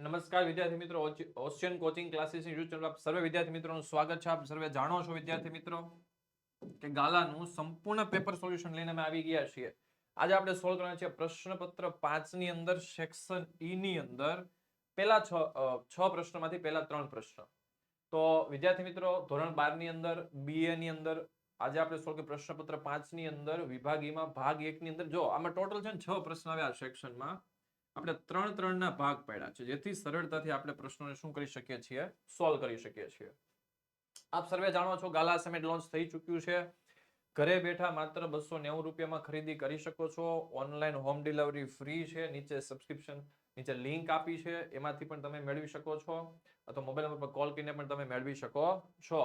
નમસ્કાર વિદ્યાર્થી મિત્રો ocean coaching classes YouTube channel આપ સર્વે વિદ્યાર્થી મિત્રોનું સ્વાગત છે. આપ સર્વે જાણો છો વિદ્યાર્થી મિત્રો કે ગાલાનું સંપૂર્ણ પેપર સોલ્યુશન લઈને અમે આવી ગયા છીએ. આજે આપણે સોલ્વ કરવાના છે પ્રશ્નપત્ર 5 ની અંદર સેક્શન ઈ ની અંદર. પહેલા છ અ, છ પ્રશ્નોમાંથી પહેલા ત્રણ પ્રશ્ન. તો વિદ્યાર્થી મિત્રો ધોરણ 12 ની અંદર બીએ ની અંદર આજે આપણે સોલ્વ કે પ્રશ્નપત્ર 5 ની અંદર વિભાગીમાં ભાગ 1 ની અંદર. જો આમાં ટોટલ છે ને છ પ્રશ્ન આવ્યા સેક્શનમાં આપણે ત્રણ ત્રણના ભાગ પાડ્યા છે. જેથી સરળતાથી આપણે પ્રશ્નોને શું કરી શકીએ છીએ? સોલ્વ કરી શકીએ છીએ. આપ સર્વે જાણો છો ગાલા સમેટ લોન્ચ થઈ ચૂક્યું છે. ઘરે બેઠા માત્ર બસો નેવું રૂપિયામાં ખરીદી કરી શકો છો. ઓનલાઈન હોમ ડિલિવરી ફ્રી છે. નીચે સબસ્ક્રિપ્શન નીચે લિંક આપી છે. એમાંથી પણ તમે મેળવી શકો છો. અથવા મોબાઈલ નંબર પર કોલ કરીને પણ તમે મેળવી શકો છો.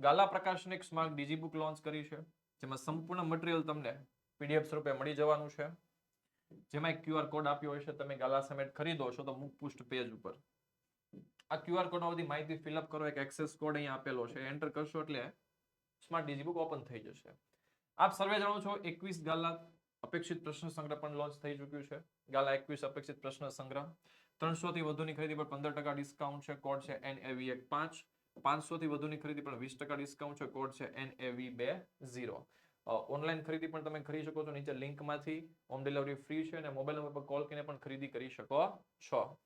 ગાલા પ્રકાશન એક સ્માર્ટ ડીજી બુક લોન્ચ કરી છે. જેમાં સંપૂર્ણ મટીરિયલ તમને પીડીએફ સ્વરૂપે મળી જવાનું છે. જેમાં એક ક્યુઆર કોડ આપ્યો છે, તમે ગાલા સમેટ ખરીદો છો, તો મુક પુષ્ટ પેજ ઉપર. આ ક્યુઆર કોડમાં બધી માહિતી ફિલઅપ કરો, એક એક્સેસ કોડ અહીંયા આપેલો છે. એન્ટર કરશો એટલે સ્માર્ટ ડીજી બુક ઓપન થઈ જશે. આપ સર્વે જાણો છો, એકવીસ ગાલા અપેક્ષિત પ્રશ્ન સંગ્રહ પણ લોન્ચ થઈ ચૂક્યું છે. ગાલા એકવીસ અપેક્ષિત પ્રશ્ન સંગ્રહ. ત્રણસો થી વધુની ખરીદી પર પંદર ટકા ડિસ્કાઉન્ટ છે કોડ છે એન એવી એક પાંચ. પાંચસો થી વધુની ખરીદી પર વીસ ટકા ડિસ્કાઉન્ટ છે કોડ છે એન એવી બે ઝીરો ઓનલાઈન ખરીદી પણ તમે કરી શકો છો. નીચે લિંકમાંથી હોમ ડિલિવરી ફ્રી છે અને મોબાઈલ નંબર પર કોલ કરીને પણ ખરીદી કરી શકો છો.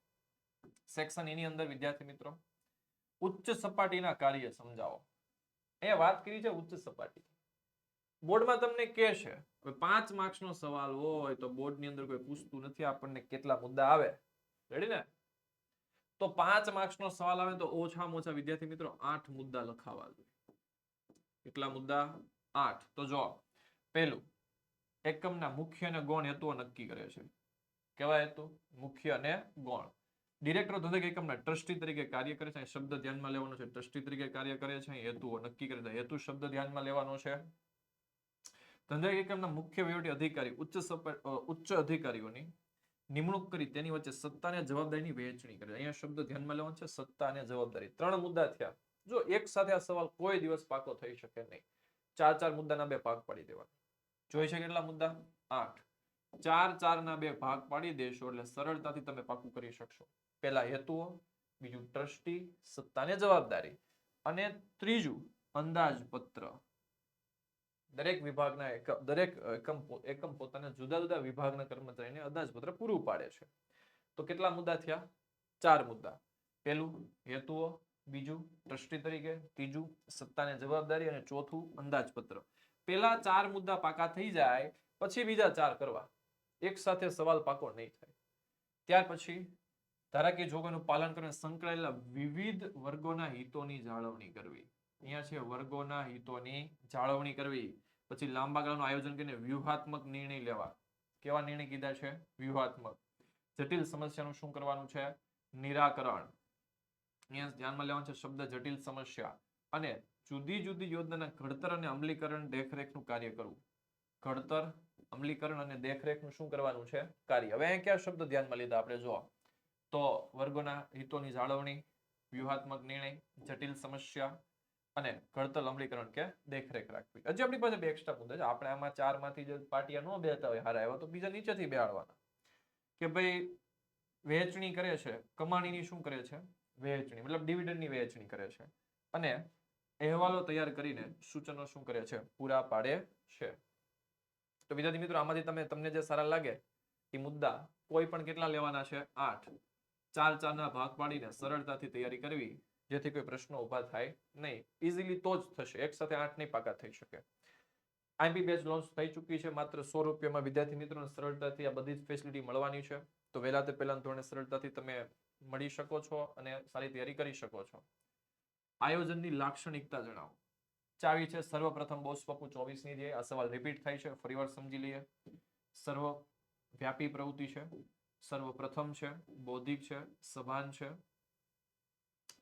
સેક્શન એની અંદર, વિદ્યાર્થી મિત્રો, ઉચ્ચ સપાટીના કાર્ય સમજાવો. એ વાત કરી છે ઉચ્ચ સપાટી. બોર્ડમાં તમને કે છે, હવે પાંચ માર્ક્સ નો સવાલ હોય તો બોર્ડની અંદર કોઈ પૂછતું નથી. આપણને કેટલા મુદ્દા આવે? રેડી ને? તો પાંચ માર્ક્સ નો સવાલ આવે તો ઓછામાં ઓછા વિદ્યાર્થી મિત્રો આઠ મુદ્દા લખાવા જોઈએ. કેટલા મુદ્દા? આઠ. તો જો પહેલું. એકમના મુખ્ય અને ગૌણ હેતુઓ નક્કી કરે છે. કેવા હેતુ? મુખ્ય અને ગૌણ. ડિરેક્ટર ધંધક એકમના ટ્રસ્ટી તરીકે કાર્ય કરે છે. શબ્દ ધ્યાનમાં લેવાનો છે. ટ્રસ્ટી તરીકે કાર્ય કરે છે. હેતુઓ નક્કી કરે છે. હેતુ શબ્દ ધ્યાનમાં લેવાનો છે. ધંધક એકમના મુખ્ય વહીવટી અધિકારી, ઉચ્ચ ઉચ્ચ અધિકારીઓની નિમણૂક કરી તેની વચ્ચે સત્તા અને જવાબદારીની વહેંચણી કરે અહીંયા શબ્દ ધ્યાનમાં લેવાનો છે. સત્તા અને જવાબદારી. ત્રણ મુદ્દા થયા. જો એક સાથે આ સવાલ કોઈ દિવસ પાકો થઈ શકે નહીં. ચાર ચાર મુદ્દાના બે ભાગ પાડી દેવા જોઈ છે કેટલા મુદ્દા? આઠ. ચાર ચાર ના બે ભાગ પાડી દેશો એટલે સરળતાથી તમે પાકું કરી શકશો. પહેલા હેતુઓ, બીજું ટ્રસ્ટી સત્તા અને જવાબદારી અને ત્રીજું અંદાજપત્ર. દરેક વિભાગના એકમ દરેક એકમ એકમ પોતાના જુદા જુદા વિભાગના કર્મચારીને અંદાજપત્ર પૂરું પાડે છે. તો કેટલા મુદ્દા થયા? ચાર મુદ્દા. પહેલું હેતુઓ બીજું, ટ્રસ્ટી તરીકે, ત્રીજું, સત્તાને જવાબદારી અને ચોથું, અંદાજપત્ર. પેલા ચાર મુદ્દા પાકા થઈ જાય, પછી બીજા ચાર કરવા. એક સાથે સવાલ પાકો નહીં થાય. ત્યાર પછી ધારાકીય જોગોનું પાલન કરીને સંકળાયેલા વિવિધ વર્ગોના હિતોની જાળવણી કરવી. અહીંયા છે વર્ગોના હિતોની જાળવણી કરવી. પછી લાંબા ગાળાનું આયોજન કરીને વ્યૂહાત્મક નિર્ણય લેવા. કેવા નિર્ણય કીધા છે? વ્યૂહાત્મક. જટિલ સમસ્યાનું શું કરવાનું છે? નિરાકરણ. અહીંયા ધ્યાનમાં લેવાનું છે શબ્દ જટિલ સમસ્યા. અને જુદી જુદી યોજનાના ઘડતર અને અમલીકરણ દેખરેખનું કાર્ય કરવું. ઘડતર, અમલીકરણ અને દેખરેખનું શું કરવાનું છે? કાર્ય. હવે અહીંયા કયા શબ્દ ધ્યાનમાં લીધા આપણે? જો તો વર્ગોના હિતોની જાળવણી, વ્યૂહાત્મક નિર્ણય, જટિલ સમસ્યા અને ઘડતર, અમલીકરણ કે દેખરેખ રાખવી. હજી આપણી પાસે બે એક્સ્ટ્રા મુદ્દા છે. આપણે આમાં ચારમાંથી જે પાટિયા ન બેહતા હોય હારા આવ્યા તો બીજા નીચેથી બેહાડવાના. કે ભાઈ વહેંચણી કરે છે, કમાણીની શું કરે છે? વહેંચણી મતલબ ડિવિડન્ડની વહેંચણી કરે છે. અને અહેવાલો તૈયાર કરીને સૂચનો શું કરે છે? પૂરા પાડે છે. તો વિદ્યાર્થી મિત્રો, આમાંથી તમે, તમને જે સારા લાગે, એ મુદ્દા કોઈ પણ કેટલા લેવાના છે? આઠ. ચાર ચારના ભાગ પાડીને સરળતાથી તૈયારી કરવી, જેથી કોઈ પ્રશ્નો ઊભા થાય નહીં. ઇઝીલી તો જ થશે. એક સાથે આઠ નહીં પાકા થઈ શકે. આઈપી બેચ લોન્ચ થઈ ચૂકી છે. માત્ર સો રૂપિયામાં વિદ્યાર્થી મિત્રોને સરળતાથી આ બધી જ ફેસિલિટી મળવાની છે. તો વહેલા તે પહેલા ધોરણે સરળતાથી તમે મળી શકો છો અને સારી તૈયારી કરી શકો છો. આયોજનની લાક્ષણિકતા જણાવો. ચાવી છે, સર્વપ્રથમ બોસ પપ્પુ ચોવીસની જે આ સવાલ રિપીટ થાય છે, ફરીવાર સમજી લઈએ. સર્વ વ્યાપી પ્રવૃત્તિ છે, સર્વપ્રથમ છે, બૌદ્ધિક છે, સભાન છે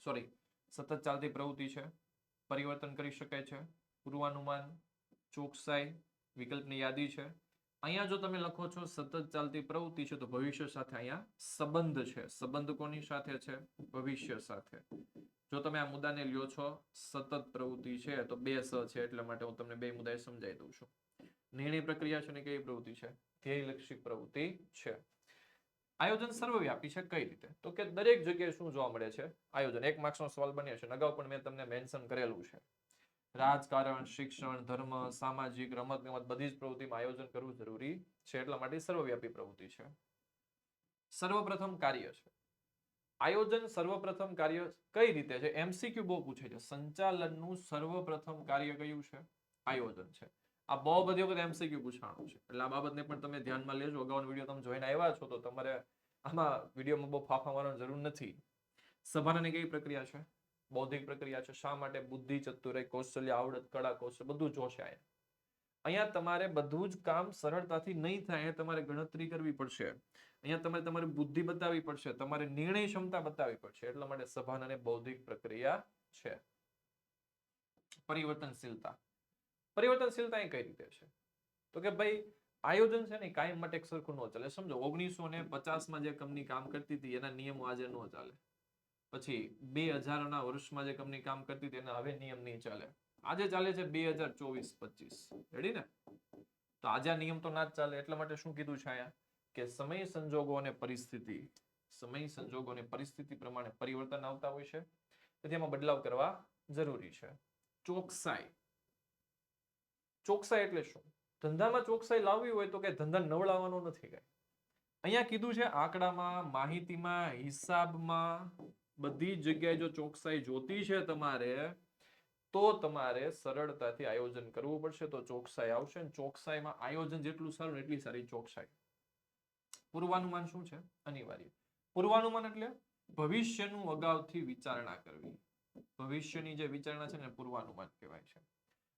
સોરી સતત ચાલતી પ્રવૃત્તિ છે, પરિવર્તન કરી શકાય છે, પૂર્વાનુમાન, ચોકસાઈ, વિકલ્પની યાદી છે અહીંયા જો તમે લખો છો, સતત ચાલતી પ્રવૃત્તિ છે, તો ભવિષ્ય સાથે અહીંયા સંબંધ છે. સંબંધ કોની સાથે છે? ભવિષ્ય સાથે. જો તમે આ મુદ્દાને લ્યો છો, સતત પ્રવૃત્તિ છે, તો બે સ છે, એટલા માટે હું તમને બે મુદ્દાએ સમજાવી દઉં છું. નિર્ણય પ્રક્રિયા છે ને કેવી પ્રવૃત્તિ છે? ધ્યેયલક્ષી પ્રવૃત્તિ છે. આયોજન સર્વવ્યાપી છે કઈ રીતે? તો કે દરેક જગ્યાએ શું જોવા મળે છે? આયોજન. એક માર્ક્સનો સવાલ બન્યો છે. અગાઉ પણ મેં તમને મેન્શન કરેલું છે. રાજકારણ શિક્ષણ, ધર્મ, સામાજિક, રમત ગમત બધી જ પ્રવૃત્તિમાં આયોજન કરવું જરૂરી છે. એટલા માટે સર્વવ્યાપી પ્રવૃત્તિ છે. સર્વપ્રથમ કાર્ય છે. આયોજન સર્વપ્રથમ કાર્ય કઈ રીતે છે? એમસીક્યુ બહુ પૂછે છે. સંચાલનનું સર્વપ્રથમ કાર્ય કયું છે? આયોજન છે. આ બહુ બધી વખત એમસીક્યુ પૂછાણું છે. એટલે આ બાબતને પણ તમે ધ્યાનમાં લેજો. અગાઉનો વીડિયો તમે જોઈને આવ્યા છો તો તમારે આમાં વિડીયોમાં બહુ ફાફા મારવાની જરૂર નથી. સભાની કઈ પ્રક્રિયા છે? બૌદ્ધિક પ્રક્રિયા છે, શા માટે બુદ્ધિ ચતુરાઈ કૌશલ્ય, આવડત, કળા, કૌશલ્ય બધું જોશે અહીંયા તમારે બધું જ કામ સરળતાથી નહીં થાય તમારે ગણતરી કરવી પડશે. અહીંયા તમારે તમારી બુદ્ધિ બતાવવી પડશે, તમારે નિર્ણય ક્ષમતા બતાવવી પડશે, એટલા માટે સભાન અને બૌદ્ધિક પ્રક્રિયા છે. પરિવર્તનશીલતા. પરિવર્તનશીલતા એ કઈ રીતે છે? તો કે ભાઈ, આયોજન છે ને કાયમ માટે એક સરખું ન ચાલે. સમજો, ઓગણીસો ને પચાસમાં જે કંપની કામ કરતી હતી, એના નિયમો આજે ન ચાલે. પછી બે હજારના વર્ષમાં જે કંપની કામ કરતી હતી હવે નિયમ નહીં ચાલે. આજે ચાલે છે બે હજાર ચોવીસ પચીસ. રેડી ને? તો આજે નિયમ તો ના જ ચાલે. એટલા માટે શું કીધું છે અહીંયા? કે સમય સંજોગો અને પરિસ્થિતિ. સમય સંજોગો અને પરિસ્થિતિ પ્રમાણે પરિવર્તન આવતા હોય છે. તેથી એમાં બદલાવ કરવા જરૂરી છે. ચોકસાઈ. ચોકસાઈ એટલે શું? ધંધામાં ચોકસાઈ લાવવી હોય તો કે ધંધા નવડાવવાનો નથી કઈ અહીંયા કીધું છે આંકડામાં, માહિતીમાં, હિસાબમાં બધી જગ્યાએ જો ચોકસાઈ જોતી છે તમારે, તો તમારે સરળતાથી આયોજન કરવું પડશે. તો ચોકસાઈ આવશે ચોકસાઈમાં આયોજન જેટલું સારું એટલી સારી ચોકસાઈ. પૂર્વાનુમાન શું છે? અનિવાર્ય. પૂર્વાનુમાન એટલે ભવિષ્યનું અગાઉથી વિચારણા કરવી. ભવિષ્યની જે વિચારણા છે પૂર્વાનુમાન કહેવાય છે.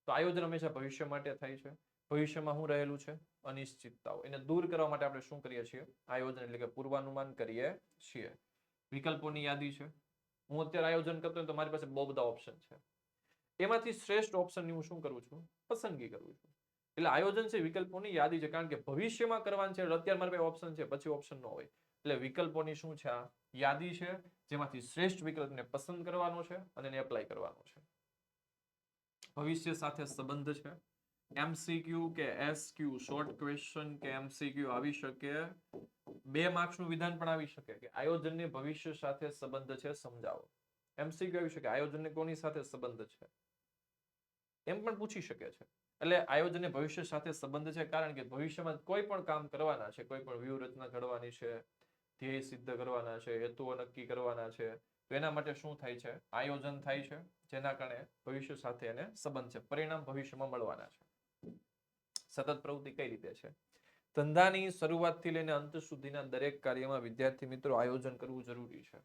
તો આયોજન હંમેશા ભવિષ્ય માટે થાય છે. ભવિષ્યમાં શું રહેલું છે? અનિશ્ચિતતાઓ. એને દૂર કરવા માટે આપણે શું કરીએ છીએ? આયોજન એટલે કે પૂર્વાનુમાન કરીએ છીએ. વિકલ્પોની યાદી છે. હું અત્યારે આયોજન કરતો તો મારી પાસે બહુ બધા ઓપ્શન છે. એમાંથી શ્રેષ્ઠ ઓપ્શનની હું શું કરું છું? પસંદગી કરું છું. એટલે આયોજન છે વિકલ્પોની યાદી છે, કારણ કે ભવિષ્યમાં કરવાનું છે અત્યારે મારી ઓપ્શન છે, પછી ઓપ્શન ન હોય. એટલે વિકલ્પોની શું છે આ? યાદી છે, જેમાંથી શ્રેષ્ઠ વિકલ્પને પસંદ કરવાનો છે અને એને એપ્લાય કરવાનો છે. ભવિષ્ય સાથે સંબંધ છે. એમસીક્યુ કે એસક્યુ? શોર્ટ ક્વેશ્ચન કે એમસીક્યુ આવી શકે? બે માર્ક્સનું વિધાન પણ આવી શકે કે આયોજનને ભવિષ્ય સાથે સંબંધ છે સમજાવો. એમસીક્યુ આવી શકે. આયોજનને કોની સાથે સંબંધ છે? એમ પણ પૂછી શકે છે. એટલે આયોજનને ભવિષ્ય સાથે સંબંધ છે કારણ કે ભવિષ્યમાં કોઈ પણ કામ કરવાના છે, કોઈ પણ વ્યૂહરચના ઘડવાની છે, ધ્યેય સિદ્ધ કરવાના છે, હેતુઓ નક્કી કરવાના છે, તો એના માટે શું થાય છે? આયોજન થાય છે, જેના કારણે ભવિષ્ય સાથે એને સંબંધ છે. પરિણામ ભવિષ્યમાં મળવાના છે. સતત પ્રવૃત્તિ કઈ રીતે છે? ધંધાની શરૂઆતથી લઈને અંત સુધીના દરેક કાર્યમાં વિદ્યાર્થી મિત્રો આયોજન કરવું જરૂરી છે.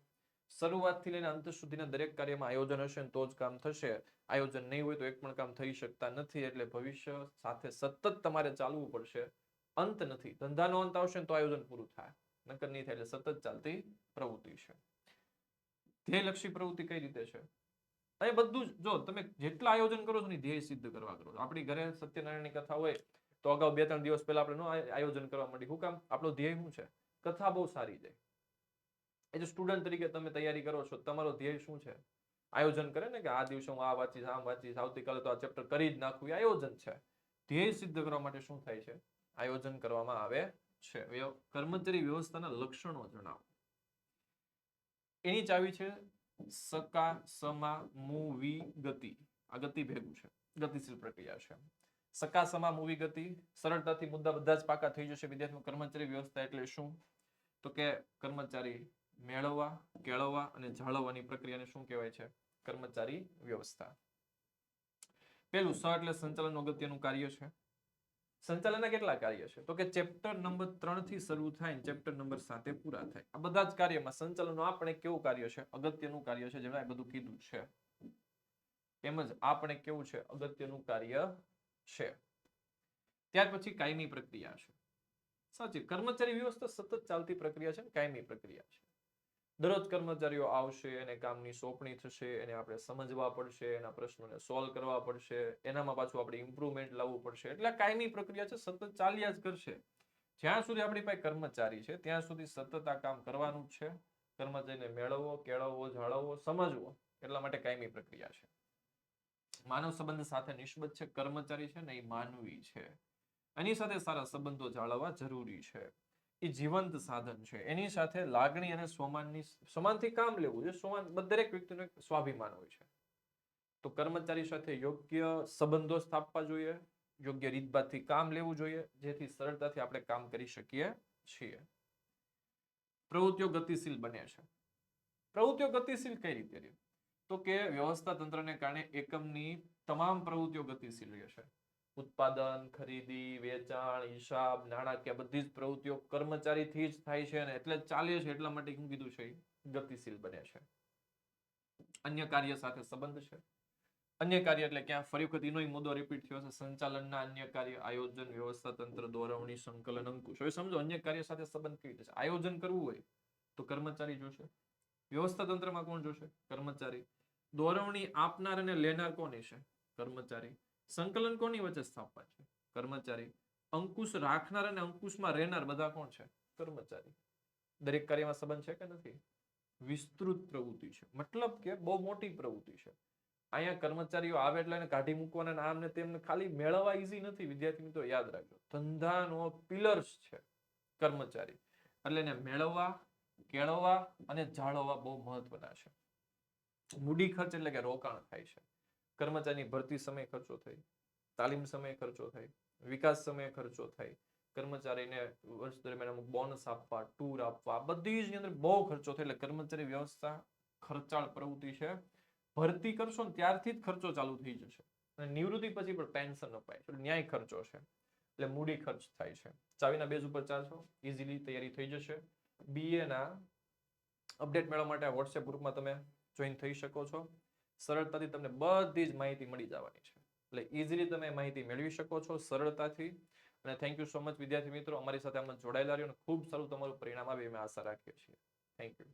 શરૂઆતથી લઈને અંત સુધીના દરેક કાર્યમાં આયોજન હશે તો જ કામ થશે. આયોજન નહીં હોય તો એક પણ કામ થઈ શકતા નથી એટલે ભવિષ્ય સાથે સતત તમારે ચાલવું પડશે. અંત નથી. ધંધાનો અંત આવશે તો આયોજન પૂરું થાય. નકર નહીં થાય એટલે સતત ચાલતી પ્રવૃત્તિ છે. ધ્યેયલક્ષી પ્રવૃત્તિ કઈ રીતે છે? અહીં બધું જ તમે જેટલા આયોજન કરો છો ને ધ્યેય સિદ્ધ કરવા કરો આપણી ઘરે સત્યનારાયણની કથા હોય, તો અગાઉ બે ત્રણ દિવસ પહેલા આપણે આયોજન કરવા માંડી. હું કામ, આપણો ધ્યેય શું છે? કથા બહુ સારી જાય એ જો સ્ટુડન્ટ તરીકે તમે તૈયારી કરો છો, તમારો ધ્યેય શું છે? આયોજન કરે ને કે આ દિવસે હું આ વાંચીશ, આમ વાંચીશ, આવતીકાલે તો આ ચેપ્ટર કરી જ નાખવું એ આયોજન છે. ધ્યેય સિદ્ધ કરવા માટે શું થાય છે? આયોજન કરવામાં આવે છે. કર્મચારી વ્યવસ્થાના લક્ષણો જણાવો. એની ચાવી છે સકા, સમા મૂવી ગતિ. આ ગતિ ભેગું છે. ગતિશીલ પ્રક્રિયા છે. સકા, સમા મૂવી ગતિ સરળતાથી મુદ્દા બધા જ પાકા થઈ જશે. વિદ્યાર્થીઓ, કર્મચારી વ્યવસ્થા એટલે શું? તો કે કર્મચારી મેળવવા, કેળવવા અને જાળવવાની પ્રક્રિયાને શું કહેવાય છે? કર્મચારી વ્યવસ્થા. પેલું સ એટલે સંચાલન અગત્યનું કાર્ય છે. સંચાલનના કેટલા કાર્ય છે? તો કે ચેપ્ટર નંબર ત્રણથી શરૂ થાય ચેપ્ટર નંબર સાતે પૂરા થાય. આ બધા જ કાર્યમાં સંચાલનનું આપણે કેવું કાર્ય છે? અગત્યનું કાર્ય છે જેમાં આ બધું કીધું છે. તેમજ આપણે કેવું છે? અગત્યનું કાર્ય છે. ત્યાર પછી કાયમી પ્રક્રિયા છે. સાચી કર્મચારી વ્યવસ્થા સતત ચાલતી પ્રક્રિયા છે કાયમી પ્રક્રિયા છે. દરરોજ કર્મચારીઓ આવશે, એને કામની સોંપણી થશે, એને આપણે સમજવા પડશે, એના પ્રશ્નોને સોલ્વ કરવા પડશે, એનામાં પાછું આપણે ઇમ્પ્રુવમેન્ટ લાવવું પડશે. એટલે કાયમી પ્રક્રિયા છે, સતત ચાલ્યા જ કરશે. જ્યાં સુધી આપણી પાસે કર્મચારી છે, ત્યાં સુધી સતત આ કામ કરવાનું જ છે. કર્મચારીને મેળવવો કેળવવો, જાળવવો, સમજવો, એટલા માટે કાયમી પ્રક્રિયા છે. માનવ સંબંધ સાથે નિસ્બત છે, કર્મચારી છે ને એ માનવી છે. એની સાથે સારા સંબંધો જાળવવા જરૂરી છે. એ જીવંત સાધન છે. એની સાથે લાગણી અને સ્વમાનની સમાનથી કામ લેવું જોઈએ. સ્વમાન દરેક વ્યક્તિનો સ્વાભિમાન હોય છે. તો કર્મચારી સાથે યોગ્ય સંબંધો સ્થાપવા જોઈએ. યોગ્ય રીતભાતથી કામ લેવું જોઈએ. જેથી સરળતાથી આપણે કામ કરી શકીએ છીએ. પ્રવૃત્તિઓ ગતિશીલ બને છે. પ્રવૃત્તિઓ ગતિશીલ કઈ રીતે રહે? તો કે વ્યવસ્થા તંત્રને કારણે એકમની તમામ પ્રવૃત્તિઓ ગતિશીલ રહેશે ઉત્પાદન, ખરીદી, વેચાણ, હિસાબ નાણાકીય બધી જ પ્રવૃત્તિઓ કર્મચારીથી જ થાય છે અને એટલે ચાલે છે એટલા માટે શું કીધું છે ગતિશીલ બને છે. અન્ય કાર્ય સાથે સંબંધ છે. અન્ય કાર્ય એટલે ક્યાં? ફરી વખત એનો મુદ્દો રિપીટ થયો છે સંચાલનના અન્ય કાર્ય, આયોજન, વ્યવસ્થા, તંત્ર દોરવણી સંકલન, અંકુશ. હવે સમજો, અન્ય કાર્ય સાથે સંબંધ કેવી રીતે આયોજન કરવું હોય તો કર્મચારી જોશે. વ્યવસ્થા તંત્રમાં કોણ જોશે? કર્મચારી. દોરવણી આપનાર અને લેનાર કોની છે? કર્મચારી. સંકલન કોની વચ્ચે સ્થાપવા છે? કર્મચારી. અંકુશ રાખનાર અને અંકુશમાં રહેનાર બધા કોણ છે? કર્મચારી. દરેક કાર્યમાં સંબંધ છે કે નથી? વિસ્તૃત પ્રવૃત્તિ છે. મતલબ કે બહુ મોટી પ્રવૃત્તિ છે. અહીંયા કર્મચારીઓ આવે એટલે એને કાઢી મૂકવાના નામ ને તેમને ખાલી મેળવવા ઈઝી નથી. વિદ્યાર્થી મિત્રો, યાદ રાખજો. ધંધાનો પિલર્સ છે કર્મચારી. એટલે એને મેળવવા, કેળવવા અને જાળવવા બહુ મહત્વના છે. મૂડી ખર્ચ એટલે કે રોકાણ થાય છે. કર્મચારીની ભરતી સમય ખર્ચો થાય તાલીમ સમયે ખર્ચો થાય વિકાસ સમયે ખર્ચો થાય કર્મચારીને વર્ષ દરમિયાન અમુક બોનસ આપવા ટૂર આપવા બધી જ અંદર બહુ ખર્ચો થાય એટલે કર્મચારી વ્યવસ્થા ખર્ચાળ પ્રવૃત્તિ છે. ભરતી કરશો ને ત્યારથી જ ખર્ચો ચાલુ થઈ જશે. અને નિવૃત્તિ પછી પણ પેન્શન અપાય એટલે ન્યાય ખર્ચો છે. એટલે મૂડી ખર્ચ થાય છે. ચાવીના બેઝ ઉપર ચાલશો ઇઝીલી તૈયારી થઈ જશે. બીએના અપડેટ મેળવવા માટે વોટ્સએપ ગ્રુપમાં તમે જોઈન થઈ શકો છો. સરળતાથી તમને બધી જ માહિતી મળી જવાની છે. એટલે ઇઝીલી તમે માહિતી મેળવી શકો છો સરળતાથી. અને થેન્ક યુ સો મચ વિદ્યાર્થી મિત્રો, અમારી સાથે આમાં જોડાયેલા રહ્યો અને ખૂબ સારું તમારું પરિણામ આવે એવી અમે આશા રાખીએ છીએ. Thank you